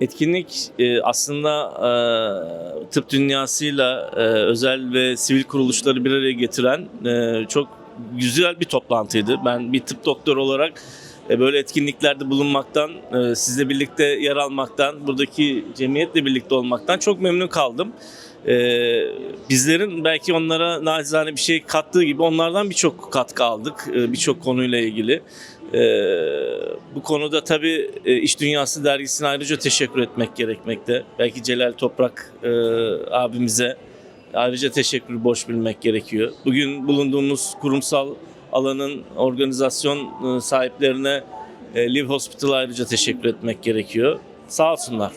Etkinlik e, aslında e, tıp dünyasıyla e, özel ve sivil kuruluşları bir araya getiren çok güzel bir toplantıydı. Ben bir tıp doktoru olarak böyle etkinliklerde bulunmaktan, sizle birlikte yer almaktan, buradaki cemiyetle birlikte olmaktan çok memnun kaldım. Bizlerin belki onlara nacizane bir şey kattığı gibi onlardan birçok katkı aldık birçok konuyla ilgili. E, bu konuda tabii e, İş Dünyası dergisine ayrıca teşekkür etmek gerekmekte. Belki Celal Toprak e, abimize ayrıca teşekkür borç bilmek gerekiyor. Bugün bulunduğumuz kurumsal alanın organizasyon e, sahiplerine e, Live Hospital'a ayrıca teşekkür etmek gerekiyor. Sağ olsunlar.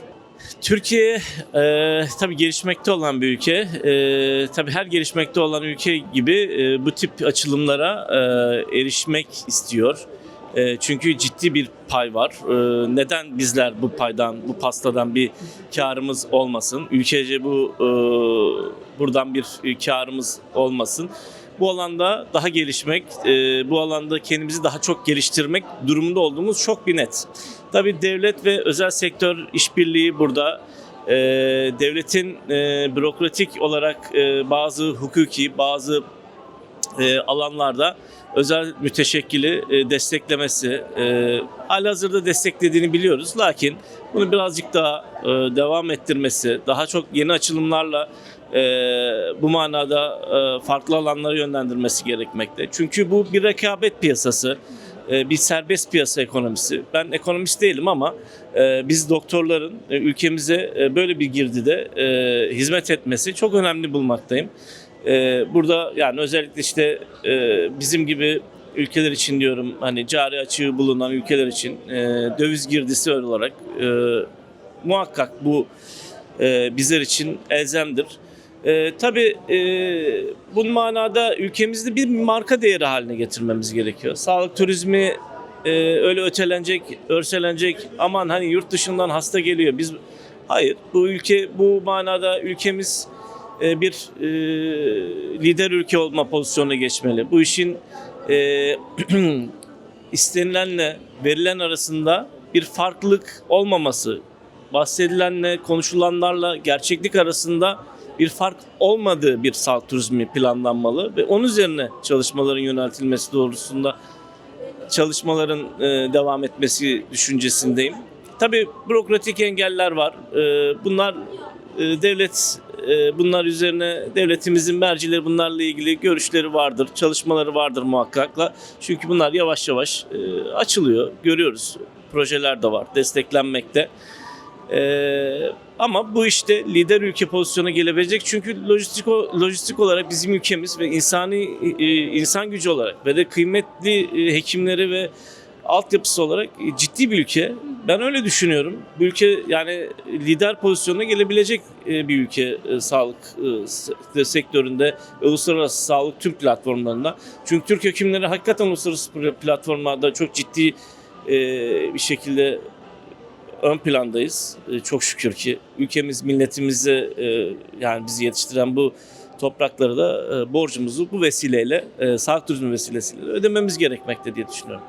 Türkiye e, tabii gelişmekte olan bir ülke. E, tabii her gelişmekte olan ülke gibi e, bu tip açılımlara e, erişmek istiyor. E, çünkü ciddi bir pay var. E, neden bizler bu paydan, bu pastadan bir karımız olmasın? Ülkece bu e, buradan bir karımız olmasın. Bu alanda daha gelişmek, e, bu alanda kendimizi daha çok geliştirmek durumunda olduğumuz çok bir net. Tabii devlet ve özel sektör işbirliği burada. E, devletin e, bürokratik olarak bazı hukuki, bazı e, alanlarda özel müteşekkili e, desteklemesi, e, halihazırda desteklediğini biliyoruz. Lakin bunu birazcık daha e, devam ettirmesi, daha çok yeni açılımlarla e, bu manada e, farklı alanlara yönlendirmesi gerekmekte. Çünkü bu bir rekabet piyasası, e, bir serbest piyasa ekonomisi. Ben ekonomist değilim ama e, biz doktorların e, ülkemize böyle bir girdide hizmet etmesi çok önemli bulmaktayım. E, burada yani özellikle işte e, bizim gibi ülkeler için diyorum hani cari açığı bulunan ülkeler için e, döviz girdisi olarak e, muhakkak bu e, bizler için elzemdir. E, tabii e, bu manada ülkemizde bir marka değeri haline getirmemiz gerekiyor. Sağlık turizmi e, öyle ötelenecek, örselenecek aman hani yurt dışından hasta geliyor. Biz hayır bu ülke bu manada ülkemiz bir e, lider ülke olma pozisyonuna geçmeli. Bu işin e, istenilenle verilen arasında bir farklılık olmaması, bahsedilenle konuşulanlarla gerçeklik arasında bir fark olmadığı bir sağlık turizmi planlanmalı ve onun üzerine çalışmaların yöneltilmesi doğrultusunda çalışmaların e, devam etmesi düşüncesindeyim. Tabii bürokratik engeller var. E, bunlar e, devlet e, bunlar üzerine devletimizin mercileri bunlarla ilgili görüşleri vardır, çalışmaları vardır muhakkakla. Çünkü bunlar yavaş yavaş e, açılıyor, görüyoruz. Projeler de var, desteklenmekte. Ee, ama bu işte lider ülke pozisyona gelebilecek çünkü lojistik lojistik olarak bizim ülkemiz ve insani e, insan gücü olarak ve de kıymetli e, hekimleri ve altyapısı olarak ciddi bir ülke. Ben öyle düşünüyorum. Bu ülke yani lider pozisyonuna gelebilecek e, bir ülke e, sağlık e, se- sektöründe, uluslararası sağlık tüm platformlarında. Çünkü Türk hekimleri hakikaten uluslararası platformlarda çok ciddi bir şekilde ön plandayız. Çok şükür ki ülkemiz, milletimize e, yani bizi yetiştiren bu toprakları da e, borcumuzu bu vesileyle, e, sağlık turizmi vesilesiyle ödememiz gerekmekte diye düşünüyorum.